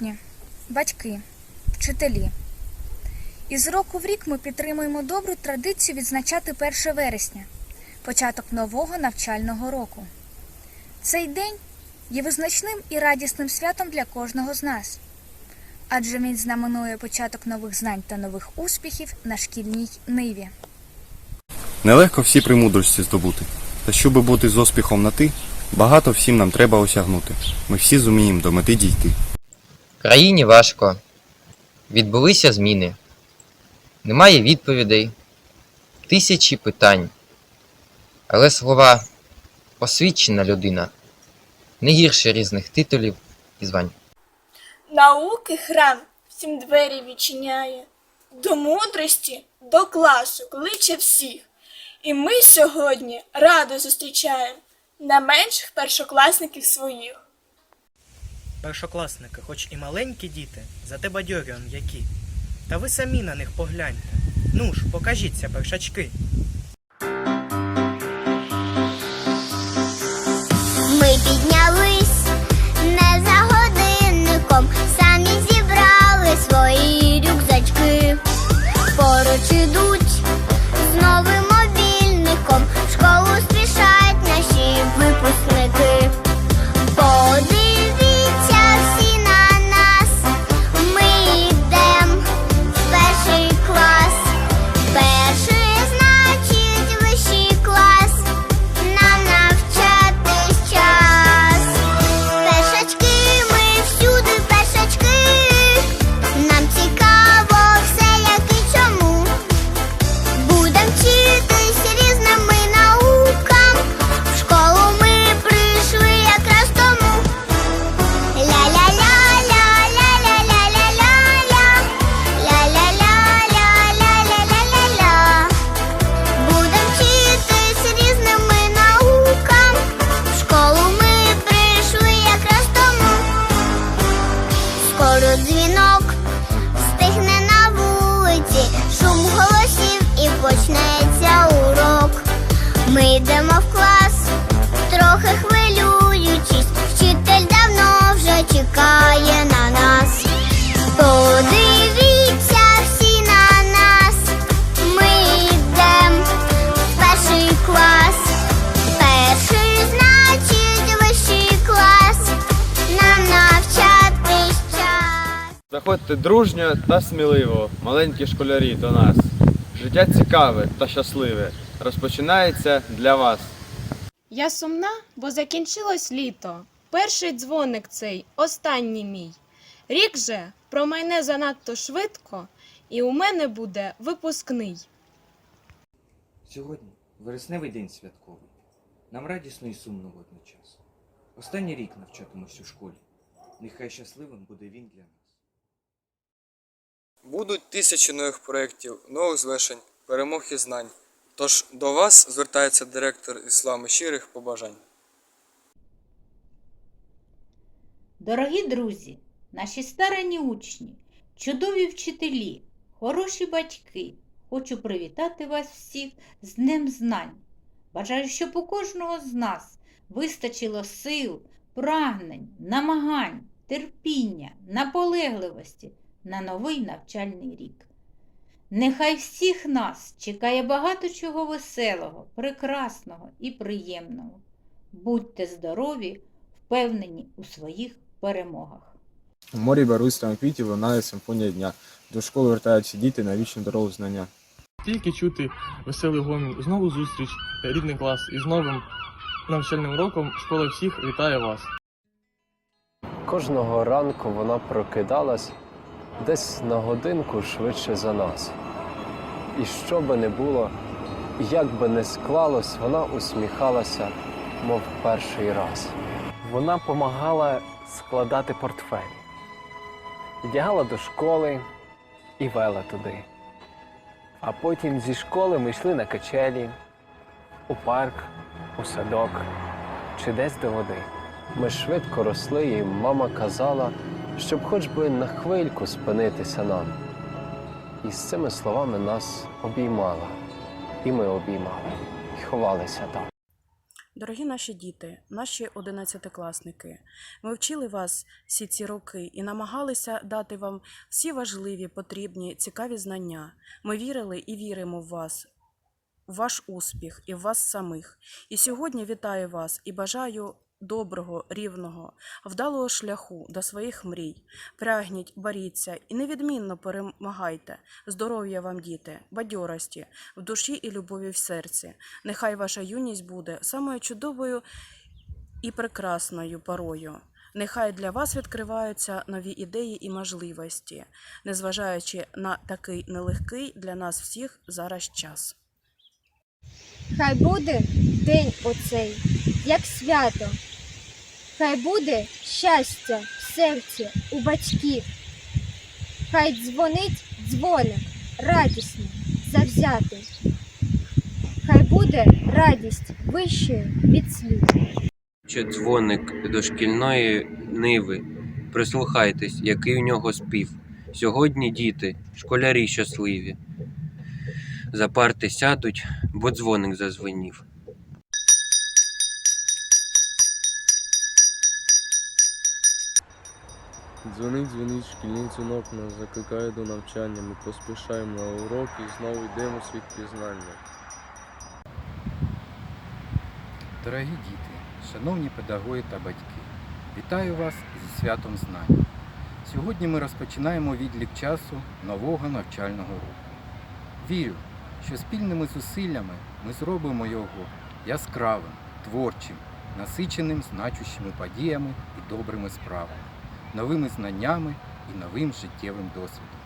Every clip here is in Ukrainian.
Учні, батьки, вчителі. Із року в рік ми підтримуємо добру традицію відзначати 1 вересня, початок нового навчального року. Цей день є визначним і радісним святом для кожного з нас, адже він знаменує початок нових знань та нових успіхів на шкільній ниві. Нелегко всі премудрості здобути. Та щоби бути з успіхом на ти, багато всім нам треба осягнути. Ми всі зуміємо до мети дійти. Країні важко. Відбулися зміни. Немає відповідей. Тисячі питань. Але слова освічена людина не гірше різних титулів і звань. Науки храм всім двері відчиняє, до мудрості, до класу кличе всіх. І ми сьогодні радо зустрічаємо на менших першокласників своїх. Першокласники, хоч і маленькі діти, зате бадьорі он які. Та ви самі на них погляньте. Ну ж, покажіться, першачки. Чекає на нас. Подивіться всі на нас, ми йдем в перший клас. Перший значить вищий клас, нам навчатись час. Заходьте дружньо та сміливо, маленькі школярі до нас. Життя цікаве та щасливе розпочинається для вас. Я сумна, бо закінчилось літо. Перший дзвоник цей, останній мій. Рік же промайне занадто швидко, і у мене буде випускний. Сьогодні вересневий день святковий. Нам радісно і сумно водночас. Останній рік навчатимусь у школі. Нехай щасливим буде він для нас. Будуть тисячі нових проєктів, нових звершень, перемог і знань. Тож до вас звертається директор із словами щирих побажань. Дорогі друзі, наші старанні учні, чудові вчителі, хороші батьки, хочу привітати вас всіх з Днем Знань. Бажаю, щоб у кожного з нас вистачило сил, прагнень, намагань, терпіння, наполегливості на новий навчальний рік. Нехай всіх нас чекає багато чого веселого, прекрасного і приємного. Будьте здорові, впевнені у своїх перемогах. У морі барвистого квітів лунає симфонія дня. До школи вертаються діти на вічну дорогу знання. Тільки чути веселий гомін, знову зустріч, рідний клас і з новим навчальним роком школа всіх вітає вас. Кожного ранку вона прокидалась десь на годинку швидше за нас. І що би не було, як би не склалось, вона усміхалася, мов перший раз. Вона помагала складати портфелі, вдягала до школи і вела туди. А потім зі школи ми йшли на качелі, у парк, у садок чи десь до води. Ми швидко росли, і мама казала, щоб хоч би на хвильку спинитися нам. І з цими словами нас обіймала, і ми обіймали, і ховалися там. Дорогі наші діти, наші одинадцятикласники, ми вчили вас всі ці роки і намагалися дати вам всі важливі, потрібні, цікаві знання. Ми вірили і віримо в вас, в ваш успіх і в вас самих. І сьогодні вітаю вас і бажаю доброго, рівного, вдалого шляху до своїх мрій. Прагніть, боріться і невідмінно перемагайте. Здоров'я вам, діти, бадьорості, в душі і любові в серці. Нехай ваша юність буде самою чудовою і прекрасною порою. Нехай для вас відкриваються нові ідеї і можливості, незважаючи на такий нелегкий для нас всіх зараз час. Хай буде день оцей, як свято. Хай буде щастя в серці у батьків. Хай дзвонить дзвоник радісний, завзятий. Хай буде радість вищою від слів. Чи дзвоник дошкільної ниви. Прислухайтесь, який у нього спів. Сьогодні діти, школярі щасливі. За парти сядуть, бо дзвоник зазвенів. Дзвонить, дзвонить, шкільний дзвінок нас закликає до навчання. Ми поспішаємо на урок і знову йдемо світ пізнання. Дорогі діти, шановні педагоги та батьки, вітаю вас зі святом знань. Сьогодні ми розпочинаємо відлік часу нового навчального року. Вірю, що спільними зусиллями ми зробимо його яскравим, творчим, насиченим значущими подіями і добрими справами, новими знаннями і новим життєвим досвідом.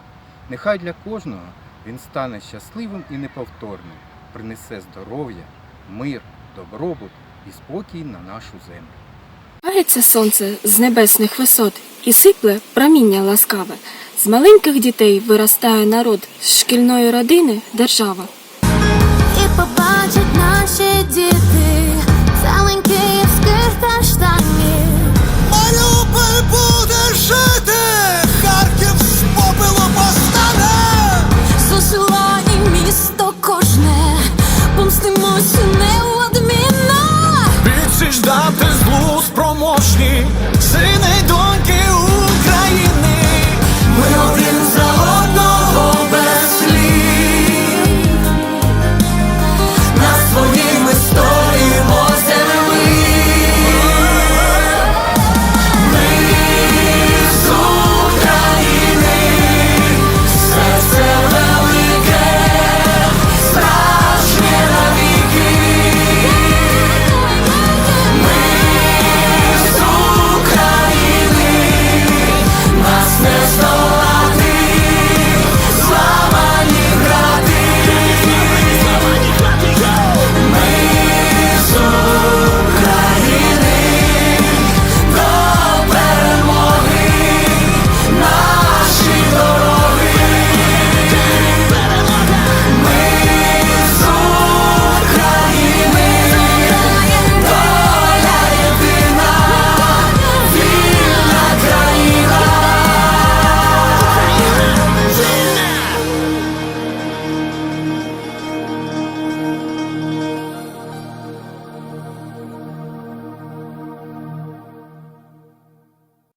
Нехай для кожного він стане щасливим і неповторним, принесе здоров'я, мир, добробут і спокій на нашу землю. Спускається сонце з небесних висот і сипле проміння ласкаве. З маленьких дітей виростає народ, з шкільної родини держава. І побачать наші діти, каштанів.